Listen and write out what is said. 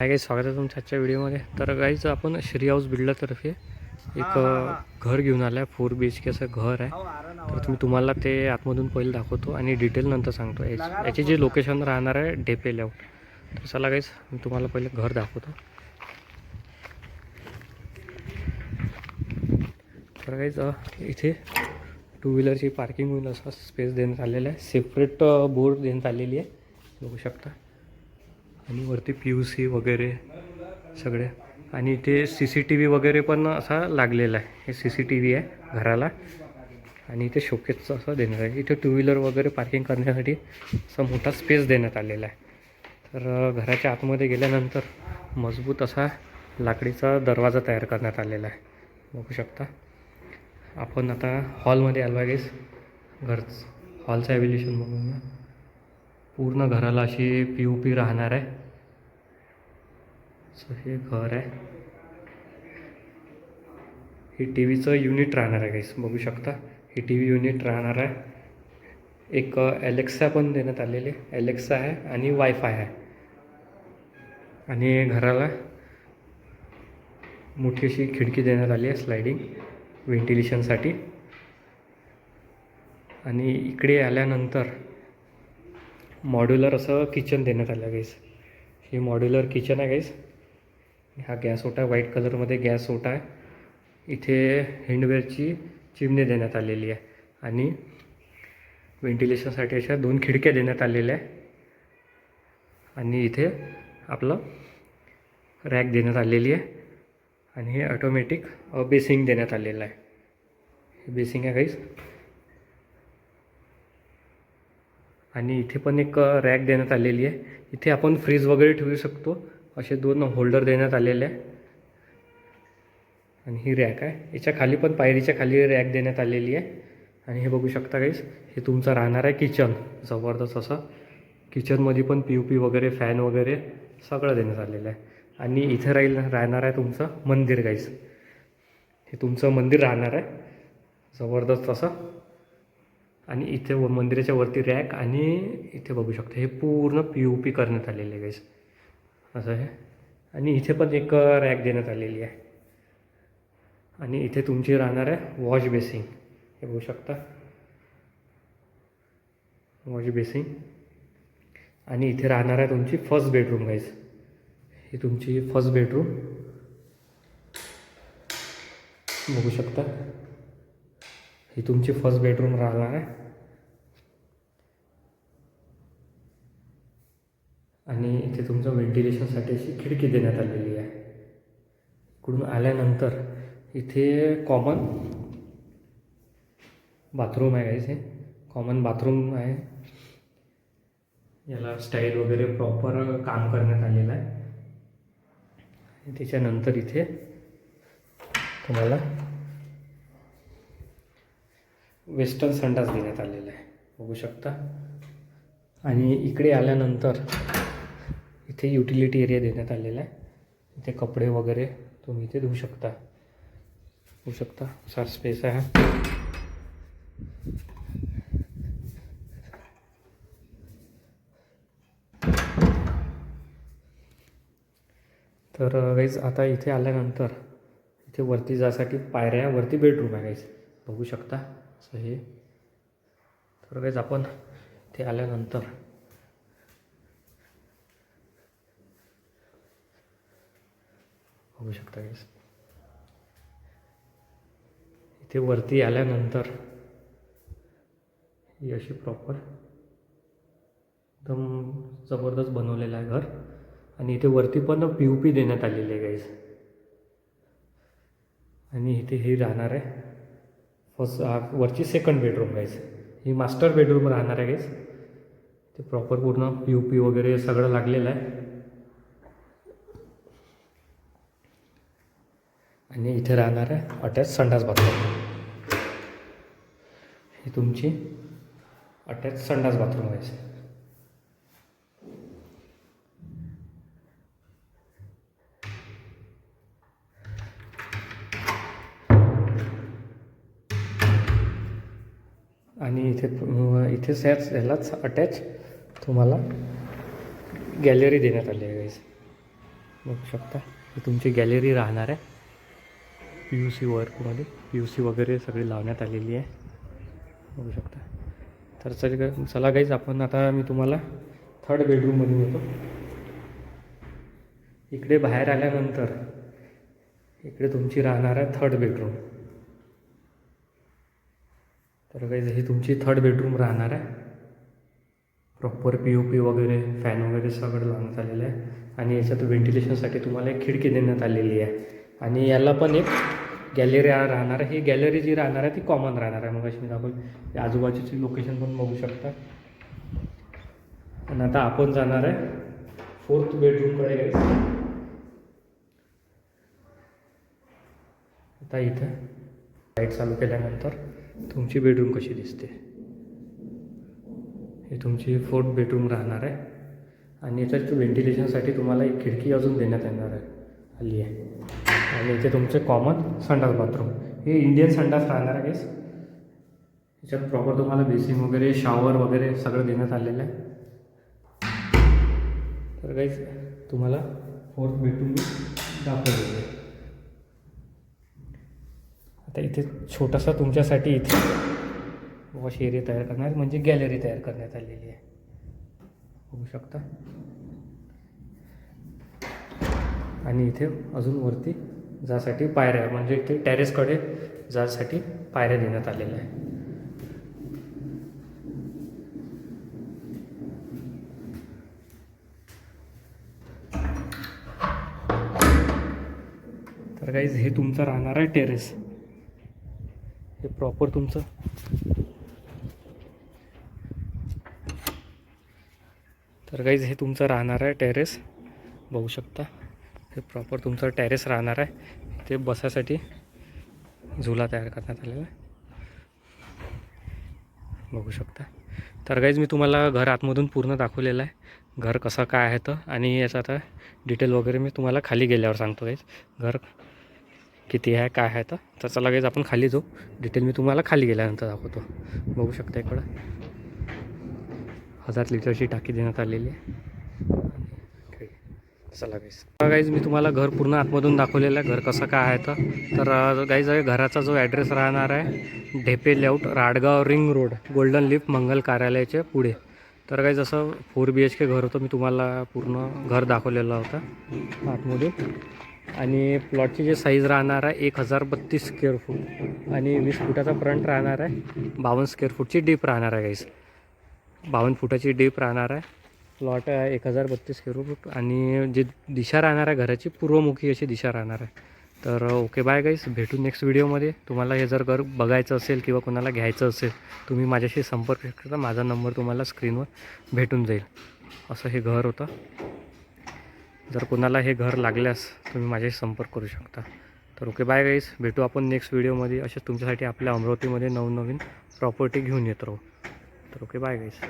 काय काही स्वागत आहे तुमच्या आजच्या व्हिडिओमध्ये. तर गाईच आपण श्री हाऊस बिल्डरतर्फे एक घर घेऊन आलं आहे फोर बी एच के असं घर आहे. तर तुम्ही तुम्हाला ते आतमधून पहिले दाखवतो आणि डिटेल नंतर सांगतो. याच- याची जे लोकेशन राहणार आहे डेपे लेआउट तर चला गाईस मी तुम्हाला पहिले घर दाखवतो. तर गाईज इथे टू व्हीलरची पार्किंग होईल असा स्पेस देण्यात आलेला आहे. सेपरेट बोर्ड देण्यात आलेली आहे. बघू शकता. आणि वरती पी यू सी वगैरे सगळे. आणि इथे सी सी टी व्ही वगैरे पण असा लागलेला आहे. हे सी सी टी व्ही आहे घराला. आणि इथे शोकेसचं असं देणार आहे. इथे टू व्हीलर वगैरे पार्किंग करण्यासाठी असा मोठा स्पेस देण्यात आलेला आहे. तर घराच्या आतमध्ये गेल्यानंतर मजबूत असा लाकडीचा दरवाजा तयार करण्यात आलेला आहे. बघू शकता. आपण आता हॉलमध्ये आलो आहे. घर हॉलचं ॲव्हिल्युशन बघून पूर्ण घराला अशी पी यू पी राहणार आहे. सो हे घर आहे. हे टी व्हीचं युनिट राहणार आहे गाईस बघू शकता. हे टी व्ही युनिट राहणार आहे. एक ॲलेक्सा पण देण्यात आलेली. आहे एलेक्सा आहे आणि वायफाय आहे. आणि घराला मोठी अशी खिडकी देण्यात आली आहे स्लायडिंग व्हेंटिलेशनसाठी आणि इकडे आल्यानंतर मॉड्युलर असं किचन देण्यात आलं गाईस हे मॉड्युलर किचन आहे गाईस हा गॅस ओटा आहे व्हाईट कलरमध्ये गॅस ओटा आहे. इथे हँडवेअरची चिमणी देण्यात आलेली आहे आणि व्हेंटिलेशनसाठी अशा दोन खिडक्या देण्यात आलेल्या आहे. आणि इथे आपलं रॅक देण्यात आलेली आहे आणि हे ऑटोमॅटिक बेसिंग देण्यात आलेलं आहे. हे बेसिंग आहे गाईस आणि इथे पण एक रॅक देण्यात आलेली आहे. इथे आपण फ्रीज वगैरे ठेवू शकतो. असे दोन होल्डर देण्यात आलेले आहे. आणि ही रॅक आहे. याच्या खाली पण पायरीच्या खाली रॅक देण्यात आलेली आहे. आणि हे बघू शकता काहीच हे तुमचं राहणार आहे किचन जबरदस्त असं. किचनमध्ये पण पी यू पी वगैरे फॅन वगैरे सगळं देण्यात आलेलं आहे. आणि इथे राहील राहणार आहे तुमचं मंदिर गाईस हे तुमचं मंदिर राहणार आहे. जबरदस्त असं. आणि इथे व मंदिराच्या वरती रॅक आणि इथे बघू शकता हे पूर्ण पी यू पी करण्यात आलेले आहे गाईस असं आहे. आणि इथे पण एक रॅक देण्यात आलेली आहे. आणि इथे तुमची राहणार आहे वॉश बेसिंग हे बघू शकता. वॉश बेसिंग आणि इथे राहणार आहे तुमची फर्स्ट बेडरूम गाईज ही तुमची फर्स्ट बेडरूम बघू शकता. ही तुमची फर्स्ट बेडरूम राहणार आहे. आणि इथे तुमचं व्हेंटिलेशनसाठी अशी खिडकी देण्यात आलेली आहे. इकडून आल्यानंतर इथे कॉमन बाथरूम आहे इथे कॉमन बाथरूम आहे. याला स्टाईल वगैरे प्रॉपर काम करण्यात आलेलं आहे. आणि त्याच्यानंतर इथे तुम्हाला वेस्टर्न संडास देण्यात आलेला आहे. बघू शकता. आणि इकडे आल्यानंतर इथे युटिलिटी एरिया देण्यात आलेला आहे. इथे कपडे वगैरे तुम्ही इथे धुवू शकता. होऊ शकता. सार स्पेस आहे. तर गाईज आता इथे आल्यानंतर इथे वरती जासाठी पायऱ्या वरती बेडरूम आहे गाईज बघू शकता. असं हे. तर गाईज आपण इथे आल्यानंतर बघू शकता गाईज इथे वरती आल्यानंतर ही अशी प्रॉपर एकदम जबरदस्त बनवलेलं आहे घर. आणि इथे वरती पण पी यू पी देण्यात आलेली आहे गाईज आणि इथे ही राहणार आहे. फर्स्ट वरची सेकंड बेडरूम गाईज ही मास्टर बेडरूम राहणार आहे गाईज ते प्रॉपर पूर्ण पी यू पी वगैरे सगळं लागलेलं आहे. आणि इथे राहणार आहे अटॅच संडास बाथरूम. ही तुमची अटॅच संडास बाथरूम आहे आणि इथे इथेच ह्याच ह्यालाच अटॅच तुम्हाला गॅलरी देण्यात आली आहे गाईज बघू शकता ही तुमची गॅलरी राहणार आहे. पी यू सी वर्कमध्ये पी यू सी वगैरे सगळी लावण्यात आलेली आहे. बघू शकता. तर चल चला काहीच आपण आता मी तुम्हाला थर्ड बेडरूममध्ये येतो. इकडे बाहेर आल्यानंतर इकडे तुमची राहणार आहे थर्ड बेडरूम तर काही ही तुमची थर्ड बेडरूम राहणार आहे. प्रॉपर पी ओ पी वगैरे फॅन वगैरे सगळं लावण्यात आलेलं आहे. आणि याच्यात व्हेंटिलेशनसाठी तुम्हाला एक खिडकी देण्यात आलेली आहे. आणि याला पण एक गॅलरी राहणार आहे. ही गॅलरी जी राहणार आहे ती कॉमन राहणार आहे. मग अशी आपण आजूबाजूची लोकेशन पण बघू शकता. आणि आता आपण जाणार आहे फोर्थ बेडरूमकडे आता इथं लाइट चालू केल्यानंतर तुमची बेडरूम कशी दिसते? ही तुमची फोर्थ बेडरूम राहणार आहे. आणि याच्यात व्हेंटिलेशनसाठी तुम्हाला एक खिडकी अजून देण्यात येणार आहे. आली आहे. आणि इथे तुमचे कॉमन संडास बाथरूम हे इंडियन संडास राहणार आहे याच्यात प्रॉपर तुम्हाला बेसिन वगैरे शॉवर वगैरे सगळं देण्यात आलेलं आहे. तर काहीच तुम्हाला फोर्थ बेडरूम दाखवलेलं आहे. आता इथे छोटासा तुमच्यासाठी इथे वॉश एरिया तयार करणार म्हणजे गॅलरी तयार करण्यात आलेली आहे. बघू शकता. आणि इथे अजून वरती जासाठी पायऱ्या म्हणजे इथे टेरेसकडे जासाठी पायऱ्या देण्यात आलेल्या आहे तर काहीच हे तुमचं राहणार आहे टेरेस हे प्रॉपर तुमचं. तर काहीच हे तुमचं राहणार आहे टेरेस बघू शकता. हे प्रॉपर तुमचं टेरेस राहणार आहे. ते बसायसाठी झुला तयार करण्यात आलेला आहे. बघू शकता. तर काहीच मी तुम्हाला घर आतमधून पूर्ण दाखवलेलं आहे. घर कसं काय आहे तर आणि याचं आता डिटेल वगैरे मी तुम्हाला खाली गेल्यावर सांगतो काहीच घर किती आहे काय आहे तर. त्याचा लगेच आपण खाली जाऊ. डिटेल मी तुम्हाला खाली गेल्यानंतर दाखवतो. बघू शकता इकडं. हजार लिटरची टाकी देण्यात आलेली आहे. चला गाईज गाईज मी तुम्हाला घर पूर्ण आतमधून दाखवलेलं आहे. घर कसं काय आहे तर. तर गाईज घराचा जो ॲड्रेस राहणार आहे Dhepe layout Radgaon ring road golden lift मंगल कार्यालयाच्या पुढे. तर काही जसं फोर बी एच के घर होतं. मी तुम्हाला पूर्ण घर दाखवलेलं होतं आतमध्ये. आणि प्लॉटची जे साईज राहणार आहे एक हजार बत्तीस स्क्वेअर फूट आणि वीस फुटाचा फ्रंट राहणार आहे बावन्न स्क्वेअर फूटची डीप राहणार आहे गाईज बावन्न फुटाची डीप राहणार आहे. प्लॉट आहे एक हजार बत्तीस स्क्वेअर फूट आणि जे दिशा राहणार आहे घराची पूर्वमुखी अशी दिशा राहणार आहे. तर ओके बाय गाईस भेटू नेक्स्ट व्हिडिओमध्ये तुम्हाला हे जर घर बघायचं असेल किंवा कोणाला घ्यायचं असेल तुम्ही माझ्याशी संपर्क शकता माझा नंबर तुम्हाला स्क्रीनवर भेटून जाईल. असं हे घर होतं. जर कोणाला हे घर लागल्यास तुम्ही माझ्याशी संपर्क करू शकता. तर ओके बाय गाईस भेटू आपण नेक्स्ट व्हिडिओमध्ये असेच तुमच्यासाठी आपल्या अमरावतीमध्ये नवनवीन प्रॉपर्टी घेऊन येत राहू. तर ओके बाय गाईस